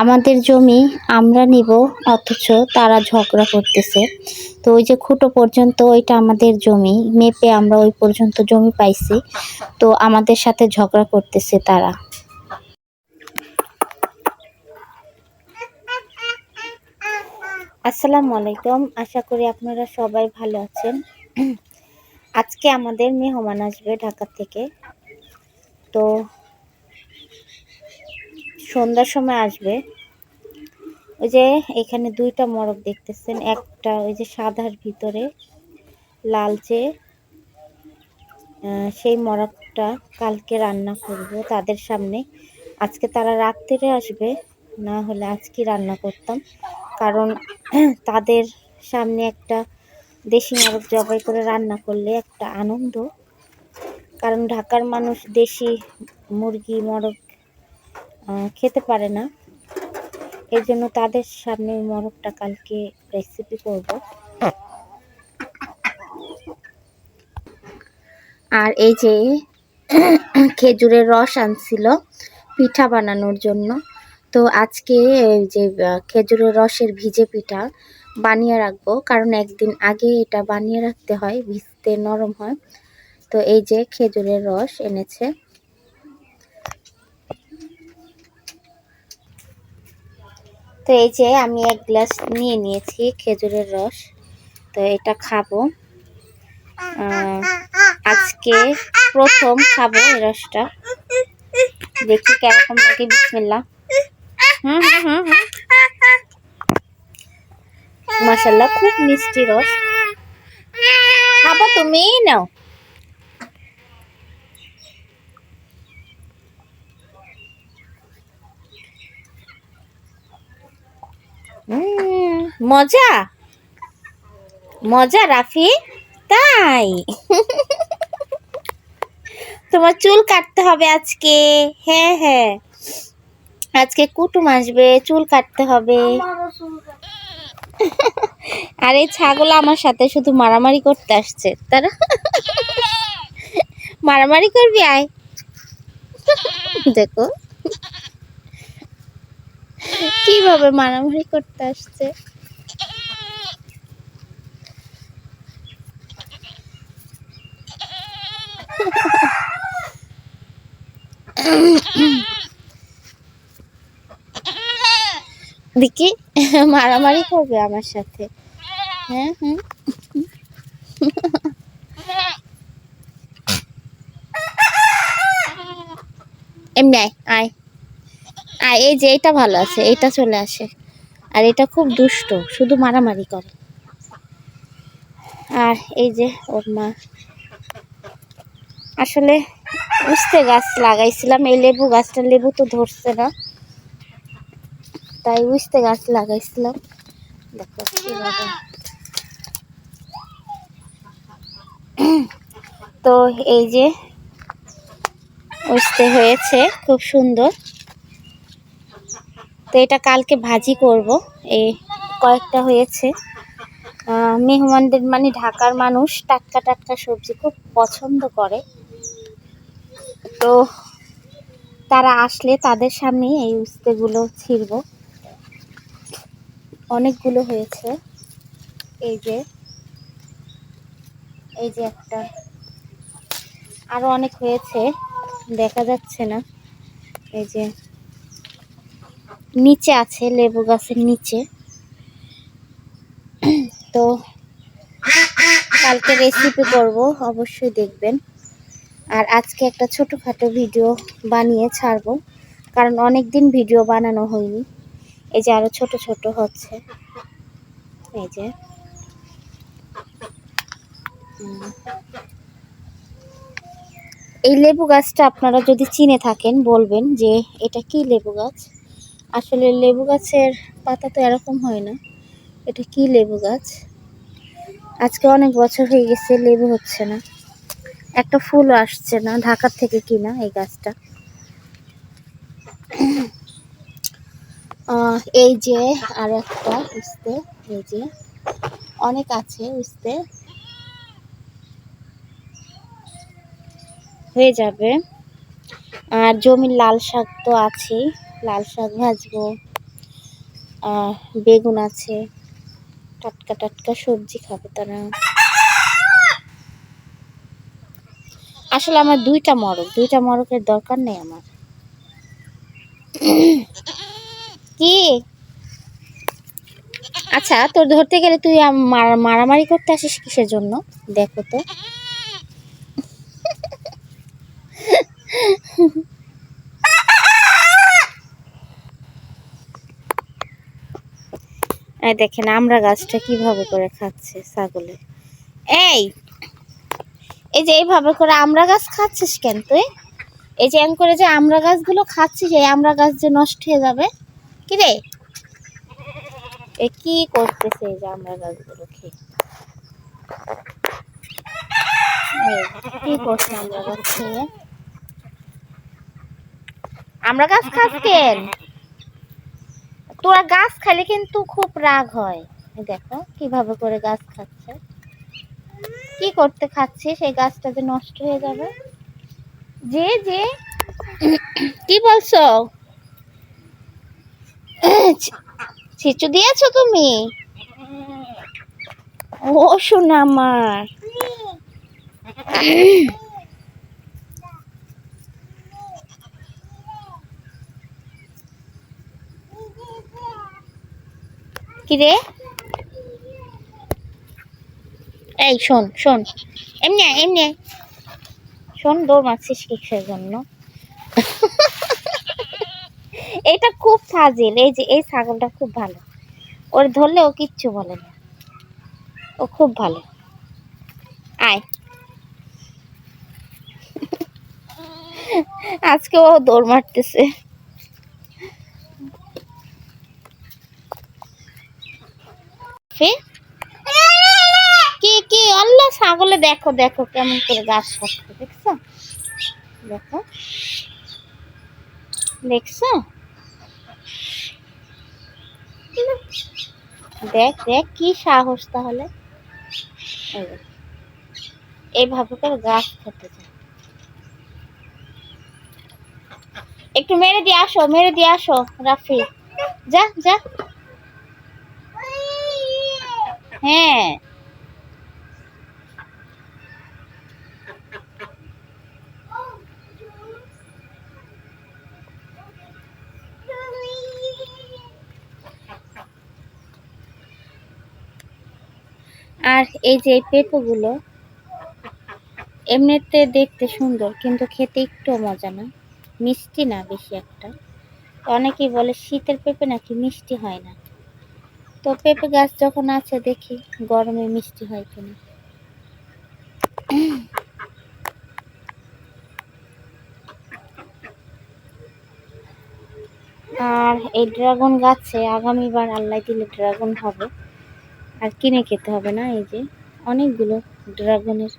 আমাদের জমি আমরা নিব, অথচ তারা ঝগড়া করতেছে। তো ওই যে খুঁটো পর্যন্ত ওইটা আমাদের জমি, মেপে আমরা ওই পর্যন্ত জমি পাইছি। তো আমাদের সাথে ঝগড়া করতেছে তারা। আসসালামু আলাইকুম, আশা করি আপনারা সবাই ভালো আছেন। আজকে আমাদের মেহমান আসবে ঢাকা থেকে। তো সন্ধ্যার সময় আসবে। ওই যে এখানে দুইটা মরক দেখতেছেন, একটা ওই যে সাদার ভিতরে লালচে সেই মরকটা কালকে রান্না করব তাদের সামনে। আজকে তারা রাত্রে আসবে, না হলে আজকে রান্না করতাম। কারণ তাদের সামনে একটা দেশি মরক জবাই করে রান্না করলে একটা আনন্দ। কারণ ঢাকার মানুষ দেশি মুরগি মরক খেতে পারে না। এর জন্য তাদের সামনে মরকটা কালকে রেসিপি করব। আর এই যে খেজুরের রস আনছিল পিঠা বানানোর জন্য। তো আজকে এই যে খেজুরের রসের ভিজে পিঠা বানিয়ে রাখব। কারণ একদিন আগে এটা বানিয়ে রাখতে হয়, ভিজতে নরম হয়। তো এই যে খেজুরের রস এনেছে। তো এই যে আমি এক গ্লাস নিয়ে নিয়েছি খেজুরের রস। তো এটা খাব। আজকে প্রথম খাব এই রসটা। দেখি কেরকম লাগে বিসমিল্লা হুম হুম হুম মাসাল্লাহ খুব মিষ্টি রস। খাব তুমি, নাও। মজা? মজা রাফি? তাই? তোমার চুল কাটতে হবে আজকে। হ্যাঁ হ্যাঁ। আজকে কুটুম আসবে, চুল কাটতে হবে। আর এই ছাগল আমার সাথে শুধু মারামারি করতে আসছে। তারা মারামারি করবি, আয়। দেখো। কীভাবে মারামারি করতে আসছে? দেখি মারামারি করবে আমার সাথে। হ্যাঁ হ্যাঁ এমনি আয় আয়। আয় এই যে এটা ভালো আছে, এটা চলে আসে। আর এটা খুব দুষ্ট, শুধু মারামারি করে। আর এই যে ওর মা। আসলে উস্তে গাছ লাগাইছিলাম, এই লেবু গাছটা লেবু তো ধরছে না। তাই উস্তে গাছ লাগাইছিলাম। দেখো তো এই যে উস্তে হয়েছে, খুব সুন্দর। তো এটা কালকে ভাজি করব। এই কয়েকটা হয়েছে। মেহমানদের মানে ঢাকার মানুষ টাটকা টাটকা সবজি খুব পছন্দ করে। তো তারা আসলে তাদের সামনে এই উস্তেগুলো ছিড়ব। অনেকগুলো হয়েছে। এই যে এই যে একটা। আরও অনেক হয়েছে, দেখা যাচ্ছে না। এই যে নিচে আছে, লেবু গাছের নিচে। তো কালকে রেসিপি করব, অবশ্যই দেখবেন। আর আজকে একটা ছোটোখাটো ভিডিও বানিয়ে ছাড়বো, কারণ অনেক দিন ভিডিও বানানো হয়নি। এই যে আরও ছোট ছোট হচ্ছে। এই যে। এই লেবু গাছটা আপনারা যদি চিনে থাকেন, বলবেন যে এটা কি লেবু গাছ? আসলে লেবু গাছের পাতা তো এরকম হয় না। এটা কি লেবু গাছ? আজকে অনেক বছর হয়ে গেছে, লেবু হচ্ছে না। একটা ফুলও আসছে না ঢাকার থেকে কিনা এই গাছটা। এই যে আর একটা উস্তে, এই যে অনেক আছে উস্তে। হয়ে যাবে। আর জমির লাল শাক তো আছেই। লাল শাক ভাজবো বেগুন আছে, টাটকা টাটকা সবজি খাবে তারা। আসলে আমার দুইটা মরক, দুইটা মরকের দরকার নেই আমার। কি? আচ্ছা তোর ধরতে গেলে তুই মারামারি করতে আসিস কিসের জন্য? দেখো তো। এই দেখেন আমরা গাছটা কীভাবে করে খাচ্ছে ছাগলে। এই এই যে এইভাবে করে আমরা গাছ খাচ্ছিস কেন তুই? এই যে এম করে যে আমরা গাছগুলো খাচ্ছিস, এই আমরা গাছ যে নষ্ট হয়ে যাবে। কি রে? এ কি করতেছে এই যে আমরা গাছগুলো খেয়ে? কি করছে আমরা গাছ খেয়ে? আমরা গাছ খাস কেন? তোরা গাছ খাইলে কিন্তু খুব রাগ হয়। দেখো, কীভাবে করে গাছ খাচ্ছে। কি করতে খাচ্ছিস? সেই গাছটা যে নষ্ট হয়ে যাবে। যে যে। কি বলছো? ছিচু দিয়েছ তুমি? ও শোনা আমার। কি রে? এই, শোন শোন। এমনি এমনি শোন, দৌড় মারছিস কিসের জন্য? এটা খুব ফাজিল। এই যে, এই ছাগলটা খুব ভালো। ওর ধরলে ও কিচ্ছু বলে না। ও খুব ভালো। আয়। আজকে ও দৌড় মারতেছে। ফে? কি কি? আল্লাহ ছাগলে দেখো দেখো কেমন করে গাছ কাটছে, দেখছ? দেখো। দেখছ? দেখ দেখ, কি সাহস তাহলে। এই দেখ। এইভাবে করে গাছ খেতে যায় একটু মেরে দিয়ে আসো, মেরে দিয়ে আসো, রাফি। যা যা। হ্যাঁ। আর এই যে পেঁপেগুলো, এমনিতে দেখতে সুন্দর, কিন্তু খেতে একটু মজা না। মিষ্টি না বেশি একটা। অনেকেই বলে শীতের পেঁপে নাকি মিষ্টি হয় না। তো পেঁপে গাছ যখন আছে দেখি গরমে মিষ্টি হয় কিনা। আর এই ড্রাগন গাছে আগামীবার আল্লাহ দিলে ড্রাগন হবে। আর কিনে খেতে হবে না এই যে। অনেকগুলো ড্রাগনের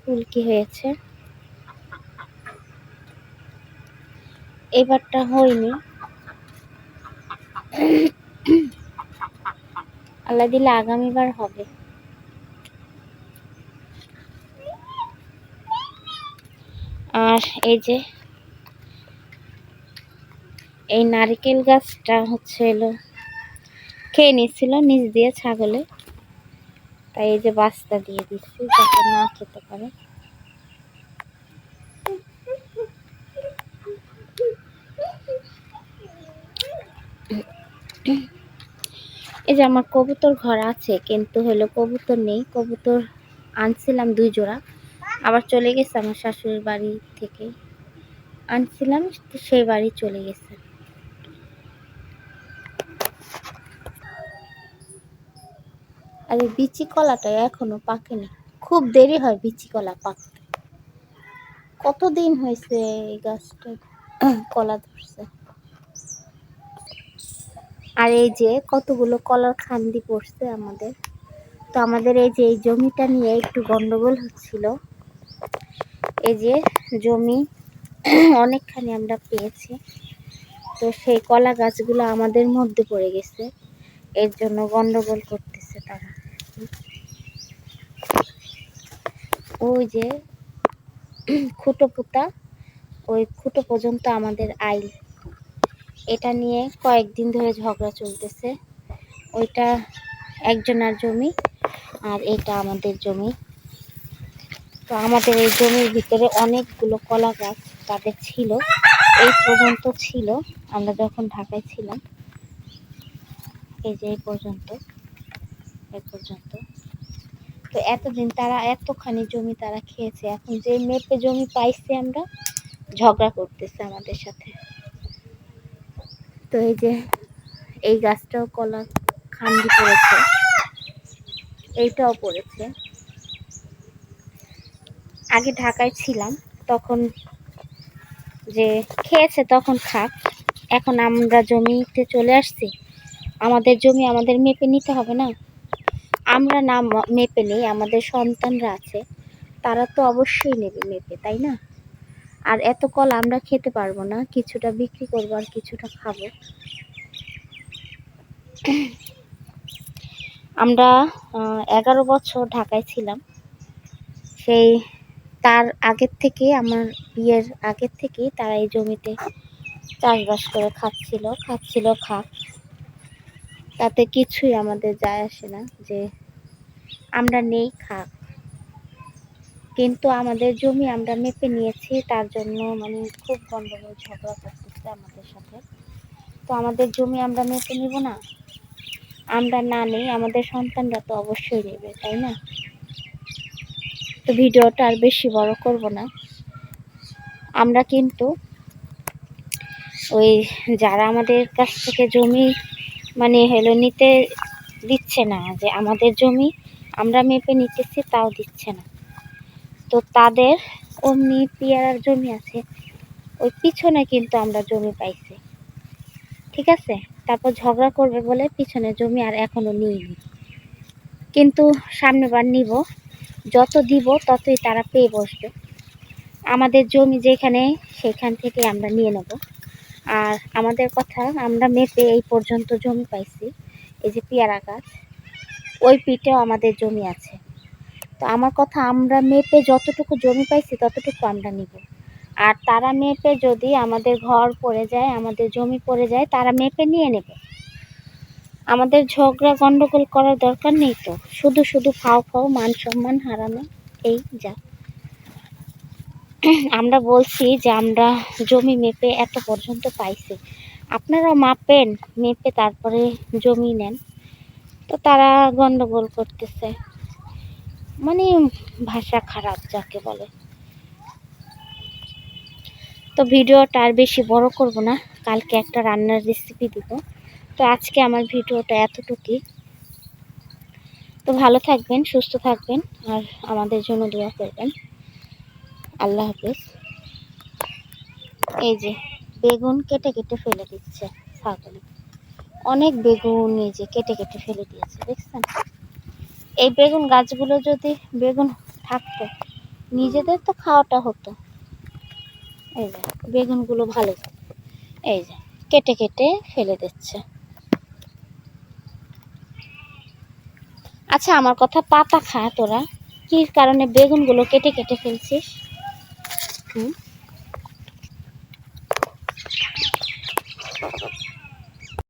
ফুলকি হয়েছে। এবারটা হয়নি। আল্লাহ দিলে আগামীবার হবে। আর এই যে, এই নারকেল গাছটা হচ্ছে এলো, খেয়ে নিচ্ছিল নিচ দিয়ে ছাগলে। তাই এই যে বাস্তা দিয়ে দিচ্ছি যাতে না খেতে পারে। এই যে আমার কবুতর ঘর আছে, কিন্তু হলো কবুতর নেই। কবুতর আনছিলাম দুই জোড়া। আবার চলে গেছে আমার শাশুড়ির বাড়ি থেকে। আনছিলাম সেই বাড়ি চলে গেছে। আর এই বিচি কলাটা এখনও পাকেনি। খুব দেরি হয় বিচি কলা পাকতে। কতদিন হয়েছে এই গাছটা কলা ধরছে? আর এই যে কতগুলো কলার খান্দি পড়ছে আমাদের। তো আমাদের এই যে এই জমিটা নিয়ে একটু গন্ডগোল হচ্ছিল। এই যে জমি অনেকখানি আমরা পেয়েছি। তো সেই কলা গাছগুলো আমাদের মধ্যে পড়ে গেছে। এর জন্য গন্ডগোল করতেছে তারা। ওই যে খুঁটো পুতা, ওই খুঁটো পর্যন্ত আমাদের আইল। এটা নিয়ে কয়েকদিন ধরে ঝগড়া চলতেছে। ওইটা একজনার জমি আর এটা আমাদের জমি। তো আমাদের এই জমির ভিতরে অনেকগুলো কলা গাছ তাদের ছিল। এই পর্যন্ত ছিল। আমরা যখন ঢাকায় ছিলাম, এই যে এই পর্যন্ত এই পর্যন্ত। তো এতদিন তারা এতখানি জমি তারা খেয়েছে। এখন যে মেপে জমি পাইছে আমরা, ঝগড়া করতেছে আমাদের সাথে। তো এই যে এই গাছটাও কলা খান্ডি পড়েছে। এইটাও পড়েছে। আগে ঢাকায় ছিলাম, তখন যে খেয়েছে তখন খাক। এখন আমরা জমিতে চলে আসছি। আমাদের জমি আমাদের মেপে নিতে হবে না? আমরা না মেপে নেই, আমাদের সন্তানরা আছে। তারা তো অবশ্যই নেবে মেপে, তাই না? আর এত কল আমরা খেতে পারব না, কিছুটা বিক্রি করব আর কিছুটা খাব। আমরা এগারো বছর ঢাকায় ছিলাম। সেই, তার আগের থেকে আমার বিয়ের আগের থেকেই তারা এই জমিতে চাষবাস করে খাচ্ছিল খাচ্ছিল, খাক। তাতে কিছুই আমাদের যায় আসে না যে আমরা নেই, খাক। কিন্তু আমাদের জমি আমরা মেপে নিয়েছি, তার জন্য মানে খুব গন্ডগোল, ঝগড়া করতেছে আমাদের সাথে। তো আমাদের জমি আমরা মেপে নিব না? আমরা না নেই, আমাদের সন্তানরা তো অবশ্যই নেবে, তাই না? তো ভিডিওটা আর বেশি বড় করব না। আমরা কিন্তু ওই যারা আমাদের কাছ থেকে জমি মানে হেলো নিতে দিচ্ছে না, যে আমাদের জমি আমরা মেপে নিতেছি, তাও দিচ্ছে না। তো তাদের অমনি পেয়ারার জমি আছে। ওই পিছনে কিন্তু আমরা জমি পাইছি। ঠিক আছে? তারপর ঝগড়া করবে বলে পিছনে জমি আর এখনও নিইনি কিন্তু সামনেবার নিব। যত দিব ততই তারা পেয়ে বসবে। আমাদের জমি যেখানে, সেখান থেকে আমরা নিয়ে নেব। আর আমাদের কথা, আমরা মেপে এই পর্যন্ত জমি পাইছি। এই যে পেয়ারা গাছ, ওই পিঠেও আমাদের জমি আছে। তো আমার কথা আমরা মেপে যতটুকু জমি পাইছি ততটুকু আমরা নিব। আর তারা মেপে যদি আমাদের ঘর পড়ে যায়, আমাদের জমি পড়ে যায়, তারা মেপে নিয়ে নেবে। আমাদের ঝগড়া, গন্ডগোল করার দরকার নেই তো। শুধু শুধু ফাও ফাও, মান সম্মান হারানো, এই যা। আমরা বলছি যে আমরা জমি মেপে এত পর্যন্ত পাইছি। আপনারা মাপেন, মেপে তারপরে জমি নেন। তো তারা গন্ডগোল করতেছে। মানে ভাষা খারাপ যাকে বলে। তো ভিডিওটা আর বেশি বড় করব না, কালকে একটা রান্নার রেসিপি দিব। তো আজকে আমার ভিডিওটা এতটুকুই। তো ভালো থাকবেন, সুস্থ থাকবেন, আর আমাদের জন্য দোয়া করবেন। আল্লাহ হাফেজ। এই যে, বেগুন কেটে কেটে ফেলে দিচ্ছে ছাগলে। অনেক বেগুন এই যে কেটে কেটে ফেলে দিয়েছে, দেখছেন? এই বেগুন গাছগুলো যদি বেগুন থাকতো, নিজেদের তো খাওয়াটা হতো। এই যে, বেগুনগুলো ভালো এই যে, কেটে কেটে ফেলে দিচ্ছে। আচ্ছা আমার কথা পাতা খা তোরা। কি কারণে বেগুনগুলো কেটে কেটে ফেলছিস? হুম?